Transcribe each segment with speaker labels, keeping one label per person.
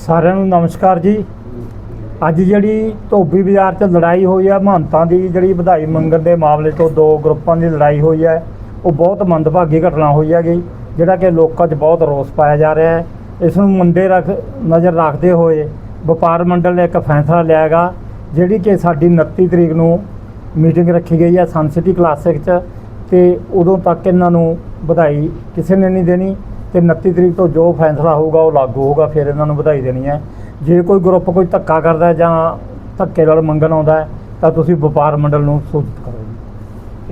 Speaker 1: ਸਾਰਿਆਂ ਨੂੰ ਨਮਸਕਾਰ ਜੀ। ਅੱਜ ਜਿਹੜੀ ਧੋਬੀ ਬਾਜ਼ਾਰ 'ਚ ਲੜਾਈ ਹੋਈ ਹੈ ਮਹੰਤਾਂ ਦੀ ਜਿਹੜੀ ਵਧਾਈ ਮੰਗਣ ਦੇ ਮਾਮਲੇ ਤੋਂ ਦੋ ਗਰੁੱਪਾਂ ਦੀ ਲੜਾਈ ਹੋਈ ਹੈ ਉਹ ਬਹੁਤ ਮੰਦਭਾਗੀ ਘਟਨਾ ਹੋਈ ਹੈਗੀ, ਜਿਹੜਾ ਕਿ ਲੋਕਾਂ 'ਚ ਬਹੁਤ ਰੋਸ ਪਾਇਆ ਜਾ ਰਿਹਾ ਹੈ। ਇਸ ਨੂੰ ਮੁੰਡੇ ਰੱਖ, ਨਜ਼ਰ ਰੱਖਦੇ ਹੋਏ ਵਪਾਰ ਮੰਡਲ ਨੇ ਇੱਕ ਫੈਸਲਾ ਲਿਆ ਹੈਗਾ, ਜਿਹੜੀ ਕਿ ਸਾਡੀ 29 ਤਰੀਕ ਨੂੰ ਮੀਟਿੰਗ ਰੱਖੀ ਗਈ ਹੈ ਸਨਸਿਟੀ ਕਲਾਸਿਕ 'ਚ, ਤੇ ਉਦੋਂ ਤੱਕ ਇਹਨਾਂ ਨੂੰ ਵਧਾਈ ਕਿਸੇ ਨੇ ਨਹੀਂ ਦੇਣੀ। ਤੇ 29 ਤਰੀਕ ਤੋਂ ਜੋ ਫੈਸਲਾ ਹੋਊਗਾ ਉਹ ਲਾਗੂ ਹੋਊਗਾ, ਫਿਰ ਇਹਨਾਂ ਨੂੰ ਵਧਾਈ ਦੇਣੀ ਹੈ। ਜੇ ਕੋਈ ਗਰੁੱਪ ਕੋਈ ਧੱਕਾ ਕਰਦਾ ਜਾਂ ਧੱਕੇ ਨਾਲ ਮੰਗਣ ਆਉਂਦਾ ਤਾਂ ਤੁਸੀਂ ਵਪਾਰ ਮੰਡਲ ਨੂੰ ਸੂਚਿਤ ਕਰੋ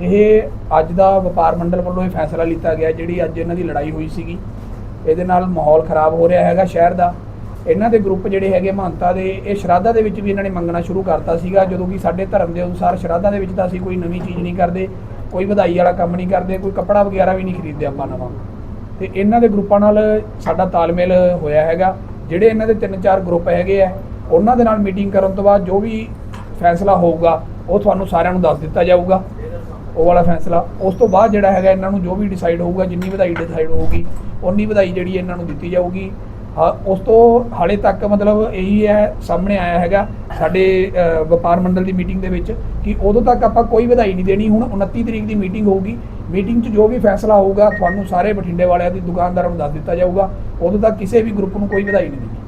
Speaker 2: ਇਹ ਅੱਜ ਦਾ ਵਪਾਰ ਮੰਡਲ ਵੱਲੋਂ ਇਹ ਫੈਸਲਾ ਲਿੱਤਾ ਗਿਆ ਜਿਹੜੀ ਅੱਜ ਇਹਨਾਂ ਦੀ ਲੜਾਈ ਹੋਈ ਸੀਗੀ। ਇਹਦੇ ਨਾਲ ਮਾਹੌਲ ਖਰਾਬ ਹੋ ਰਿਹਾ ਹੈਗਾ ਸ਼ਹਿਰ ਦਾ। ਇਹਨਾਂ ਦੇ ਗਰੁੱਪ ਜਿਹੜੇ ਹੈਗੇ ਮਹੰਤਾ ਦੇ, ਇਹ ਸ਼ਰਾਧਾ ਦੇ ਵਿੱਚ ਵੀ ਇਹਨਾਂ ਨੇ ਮੰਗਣਾ ਸ਼ੁਰੂ ਕਰਤਾ ਸੀਗਾ, ਜਦੋਂ ਕਿ ਸਾਡੇ ਧਰਮ ਦੇ ਅਨੁਸਾਰ ਸ਼ਰਾਧਾ ਦੇ ਵਿੱਚ ਤਾਂ ਅਸੀਂ ਕੋਈ ਨਵੀਂ ਚੀਜ਼ ਨਹੀਂ ਕਰਦੇ, ਕੋਈ ਵਧਾਈ ਵਾਲਾ ਕੰਮ ਨਹੀਂ ਕਰਦੇ, ਕੋਈ ਕੱਪੜਾ ਵਗੈਰਾ ਵੀ ਨਹੀਂ ਖਰੀਦਦੇ ਆਪਾਂ ਨਵਾਂ। ਤੇ ਇਹਨਾਂ ਦੇ ਗਰੁੱਪਾਂ ਨਾਲ ਸਾਡਾ ਤਾਲਮੇਲ ਹੋਇਆ ਹੈਗਾ। ਜਿਹੜੇ ਇਹਨਾਂ ਦੇ ਤਿੰਨ ਚਾਰ ਗਰੁੱਪ ਹੈਗੇ ਆ, ਉਹਨਾਂ ਦੇ ਨਾਲ ਮੀਟਿੰਗ ਕਰਨ ਤੋਂ ਬਾਅਦ ਜੋ ਵੀ ਫੈਸਲਾ ਹੋਊਗਾ, ਉਹ ਤੁਹਾਨੂੰ ਸਾਰਿਆਂ ਨੂੰ ਦੱਸ ਦਿੱਤਾ ਜਾਊਗਾ। ਉਹ ਵਾਲਾ ਫੈਸਲਾ। ਉਸ ਤੋਂ ਬਾਅਦ ਜਿਹੜਾ ਹੈਗਾ, ਇਹਨਾਂ ਨੂੰ ਜੋ ਵੀ ਡਿਸਾਈਡ ਹੋਊਗਾ, ਜਿੰਨੀ ਵਧਾਈ ਡਿਸਾਈਡ ਹੋਊਗੀ ਉਨੀ ਵਧਾਈ ਜਿਹੜੀ ਇਹਨਾਂ ਨੂੰ ਦਿੱਤੀ ਜਾਊਗੀ। ਉਸ ਤੋਂ ਹਾਲੇ ਤੱਕ ਮਤਲਬ ਇਹੀ ਹੈ, ਸਾਹਮਣੇ ਆਇਆ ਹੈਗਾ ਸਾਡੇ ਵਪਾਰ ਮੰਡਲ ਦੀ ਮੀਟਿੰਗ ਦੇ ਵਿੱਚ ਕਿ ਉਦੋਂ ਤੱਕ ਆਪਾਂ ਕੋਈ ਵਧਾਈ ਨਹੀਂ ਦੇਣੀ, ਹੁਣ 29 ਤਰੀਕ ਦੀ ਮੀਟਿੰਗ ਹੋਊਗੀ। ਮੀਟਿੰਗ 'ਚ ਜੋ ਵੀ ਫੈਸਲਾ ਹੋਊਗਾ, ਤੁਹਾਨੂੰ ਸਾਰੇ ਬਠਿੰਡੇ ਵਾਲਿਆਂ ਦੀ ਦੁਕਾਨਦਾਰਾਂ ਨੂੰ ਦੱਸ ਦਿੱਤਾ ਜਾਊਗਾ। ਉਦੋਂ ਤੱਕ ਕਿਸੇ ਵੀ ਗਰੁੱਪ ਨੂੰ ਕੋਈ ਵਧਾਈ ਨਹੀਂ ਦੇਣੀ।